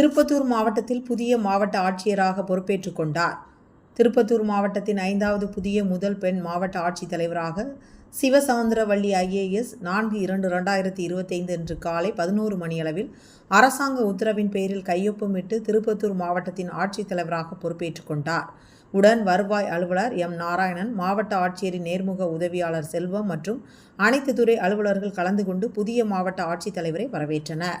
திருப்பத்தூர் மாவட்டத்தில் புதிய மாவட்ட ஆட்சியராக பொறுப்பேற்றுக் கொண்டார். திருப்பத்தூர் மாவட்டத்தின் ஐந்தாவது புதிய முதல் பெண் மாவட்ட ஆட்சித்தலைவராக சிவசவுந்தரவள்ளி ஐஏஎஸ் நான்கு இரண்டு ரெண்டாயிரத்தி இருபத்தைந்து அன்று காலை பதினோரு மணியளவில் அரசாங்க உத்தரவின் பேரில் கையொப்பமிட்டு திருப்பத்தூர் மாவட்டத்தின் ஆட்சித்தலைவராக பொறுப்பேற்றுக் கொண்டார். உடன் வருவாய் அலுவலர் எம் நாராயணன் மாவட்ட ஆட்சியரின் நேர்முக உதவியாளர் செல்வம் மற்றும் அனைத்து துறை அலுவலர்கள் கலந்து கொண்டு புதிய மாவட்ட ஆட்சித்தலைவரை வரவேற்றனர்.